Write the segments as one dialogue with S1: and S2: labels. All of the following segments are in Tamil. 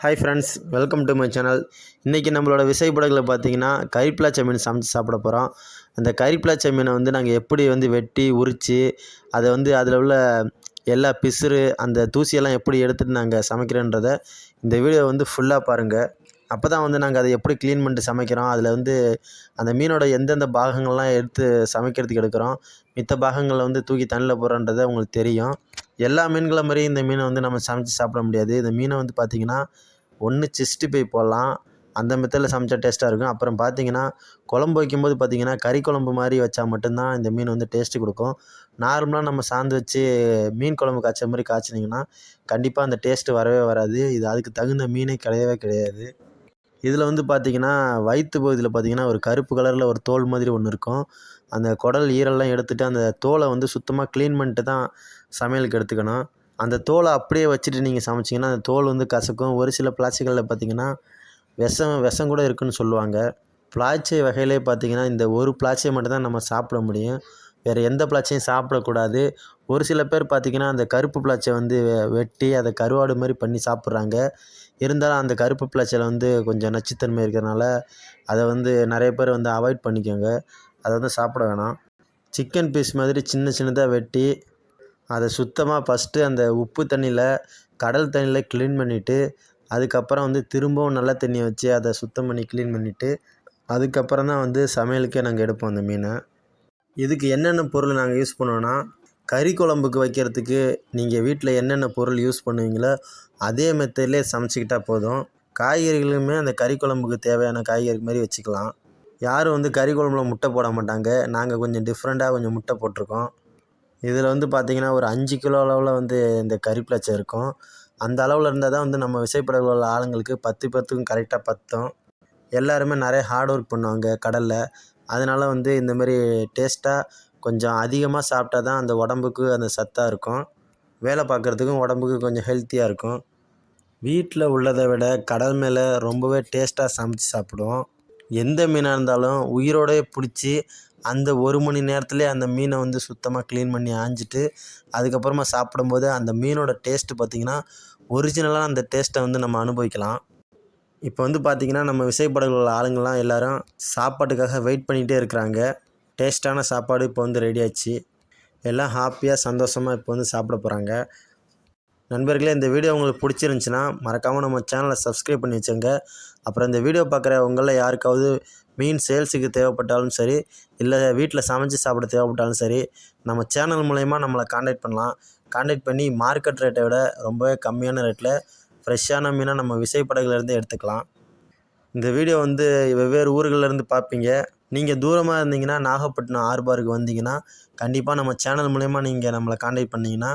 S1: Hi friends welcome to my channel இன்றைக்கி நம்மளோட விசைப்படகில் பார்த்தீங்கன்னா கறிப்பிலாச்ச மீன் சமைச்சு சாப்பிட போகிறோம் அந்த கறிப்பிலாச்ச மீனை வந்து நாங்கள் எப்படி வந்து வெட்டி உரித்து அதை வந்து அதில் உள்ள எல்லா பிசுறு அந்த தூசியெல்லாம் எப்படி எடுத்துகிட்டு நாங்கள் சமைக்கிறோன்றதை இந்த வீடியோ வந்து ஃபுல்லாக பாருங்கள் அப்போ தான் வந்து நாங்கள் அதை எப்படி க்ளீன் பண்ணிட்டு சமைக்கிறோம் அதில் வந்து அந்த மீனோட எந்தெந்த பாகங்கள்லாம் எடுத்து சமைக்கிறதுக்கு எடுக்கிறோம் மித்த பாகங்களை வந்து தூக்கி தண்ணியில் போடுறோன்றதை உங்களுக்கு தெரியும். எல்லா மீன்களை மாதிரியும் இந்த மீனை வந்து நம்ம சமைச்சு சாப்பிட முடியாது. இந்த மீனை வந்து பார்த்திங்கன்னா ஒன்று சிக்ஸ்டி ஃபைவ் போடலாம். அந்த மெத்தடில் சமைச்சா டேஸ்ட்டாக இருக்கும். அப்புறம் பார்த்தீங்கன்னா குழம்பு வைக்கும்போது பார்த்தீங்கன்னா கறி குழம்பு மாதிரி வச்சா மட்டும்தான் இந்த மீன் வந்து டேஸ்ட்டு கொடுக்கும். நார்மலாக நம்ம சாந்து வச்சு மீன் குழம்பு காய்ச்ச மாதிரி காய்ச்சினிங்கன்னா கண்டிப்பாக அந்த டேஸ்ட்டு வரவே வராது. இது அதுக்கு தகுந்த மீனே கிடையவே கிடையாது. இதில் வந்து பார்த்திங்கன்னா வயிற்று பகுதியில் பார்த்திங்கன்னா ஒரு கருப்பு கலரில் ஒரு தோல் மாதிரி ஒன்று இருக்கும். அந்த குடல் ஈரல்லாம் எடுத்துகிட்டு அந்த தோலை வந்து சுத்தமாக க்ளீன் பண்ணிட்டு தான் சமையலுக்கு எடுத்துக்கணும். அந்த தோலை அப்படியே வச்சுட்டு நீங்கள் சமைச்சிங்கன்னா அந்த தோல் வந்து கசக்கும். ஒரு சில பிளாஸ்டிக்களில் பார்த்திங்கன்னா விஷம் விஷம் கூட இருக்குன்னு சொல்லுவாங்க. பிளாச்சை வகையிலே பார்த்திங்கன்னா இந்த ஒரு பிளாச்சையை மட்டும்தான் நம்ம சாப்பிட முடியும். வேறு எந்த பிளாச்சையும் சாப்பிடக்கூடாது. ஒரு சில பேர் பார்த்திங்கன்னா அந்த கருப்பு பிளாச்சை வந்து வெட்டி அதை கருவாடு மாதிரி பண்ணி சாப்பிட்றாங்க. இருந்தாலும் அந்த கருப்பு பிளாச்சையில் வந்து கொஞ்சம் நச்சுத்தன்மை இருக்கிறனால அதை வந்து நிறைய பேர் வந்து அவாய்ட் பண்ணிக்கோங்க. அதை வந்து சாப்பிட வேணாம். சிக்கன் பீஸ் மாதிரி சின்ன சின்னதாக வெட்டி அதை சுத்தமாக ஃபஸ்ட்டு அந்த உப்பு தண்ணியில் கடல் தண்ணியில் க்ளீன் பண்ணிவிட்டு அதுக்கப்புறம் வந்து திரும்பவும் நல்ல தண்ணியை வச்சு அதை சுத்தம் பண்ணி க்ளீன் பண்ணிவிட்டு அதுக்கப்புறம் தான் வந்து சமையலுக்கே நாங்கள் எடுப்போம் அந்த மீனை. இதுக்கு என்னென்ன பொருள் நாங்கள் யூஸ் பண்ணுவோன்னா கறி குழம்புக்கு வைக்கிறதுக்கு நீங்கள் வீட்டில் என்னென்ன பொருள் யூஸ் பண்ணுவீங்களோ அதே மெத்தட்லேயே சமைச்சிக்கிட்டால் போதும். காய்கறிகளுமே அந்த கறி குழம்புக்கு தேவையான காய்கறி மாதிரி வச்சுக்கலாம். யாரும் வந்து கறி குழம்புல முட்டை போட மாட்டாங்க. நாங்கள் கொஞ்சம் டிஃப்ரெண்ட்டாக கொஞ்சம் முட்டை போட்டிருக்கோம். இதில் வந்து பார்த்திங்கன்னா ஒரு அஞ்சு கிலோ அளவில் வந்து இந்த கறி பிளாச்சை இருக்கும். அந்த அளவில் இருந்தால் தான் வந்து நம்ம விசைப்படகுல உள்ள ஆளுங்களுக்கு பத்து பத்துக்கும் கரெக்டாக பத்தும். எல்லாருமே நிறைய ஹார்ட் ஒர்க் பண்ணுவாங்க கடலில். அதனால வந்து இந்தமாரி டேஸ்ட்டாக கொஞ்சம் அதிகமாக சாப்பிட்டா தான் அந்த உடம்புக்கு அந்த சத்தாக இருக்கும். வேலை பார்க்குறதுக்கும் உடம்புக்கு கொஞ்சம் ஹெல்த்தியாக இருக்கும். வீட்டில் உள்ளதை விட கடல் மேலே ரொம்பவே டேஸ்ட்டாக சமைச்சு சாப்பிடுவோம். எந்த மீனாக இருந்தாலும் உயிரோடய பிடிச்சி அந்த ஒரு மணி நேரத்துலேயே அந்த மீனை வந்து சுத்தமாக க்ளீன் பண்ணி ஆஞ்சிட்டு அதுக்கப்புறமா சாப்பிடும்போது அந்த மீனோட டேஸ்ட்டு பார்த்திங்கன்னா ஒரிஜினலாக அந்த டேஸ்ட்டை வந்து நம்ம அனுபவிக்கலாம். இப்போ வந்து பார்த்திங்கன்னா நம்ம விசைப்படகுல உள்ள ஆளுங்கள்லாம் எல்லோரும் சாப்பாட்டுக்காக வெயிட் பண்ணிகிட்டே இருக்கிறாங்க. டேஸ்ட்டான சாப்பாடு இப்போ வந்து ரெடி ஆச்சு. எல்லாம் ஹாப்பியாக சந்தோஷமாக இப்போ வந்து சாப்பிட போகிறாங்க நண்பர்களே இந்த வீடியோ உங்களுக்கு பிடிச்சிருந்துச்சின்னா மறக்காமல் நம்ம சேனலை சப்ஸ்கிரைப் பண்ணி வச்சுங்க அப்புறம் இந்த வீடியோ பார்க்குற உங்களில் யாருக்காவது மீன் சேல்ஸுக்கு தேவைப்பட்டாலும் சரி இல்லை வீட்டில் சமைச்சு சாப்பிட தேவைப்பட்டாலும் சரி நம்ம சேனல் மூலயமா நம்மளை காண்டாக்ட் பண்ணலாம். காண்டாக்ட் பண்ணி மார்க்கெட் ரேட்டை விட ரொம்பவே கம்மியான ரேட்டில் ஃப்ரெஷ்ஷான மீனை நம்ம விசைப்படகுலேருந்து எடுத்துக்கலாம். இந்த வீடியோ வந்து வெவ்வேறு ஊர்கள்லேருந்து பார்ப்பீங்க. நீங்கள் தூரமாக இருந்தீங்கன்னா நாகப்பட்டினம் ஆர்பாருக்கு வந்தீங்கன்னா கண்டிப்பாக நம்ம சேனல் மூலயமா நீங்கள் நம்மளை காண்டாக்ட் பண்ணிங்கன்னா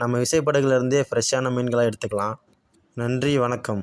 S1: நம்ம விசைப்படகுலேருந்தே ஃப்ரெஷ்ஷான மீன்களாக எடுத்துக்கலாம். நன்றி வணக்கம்.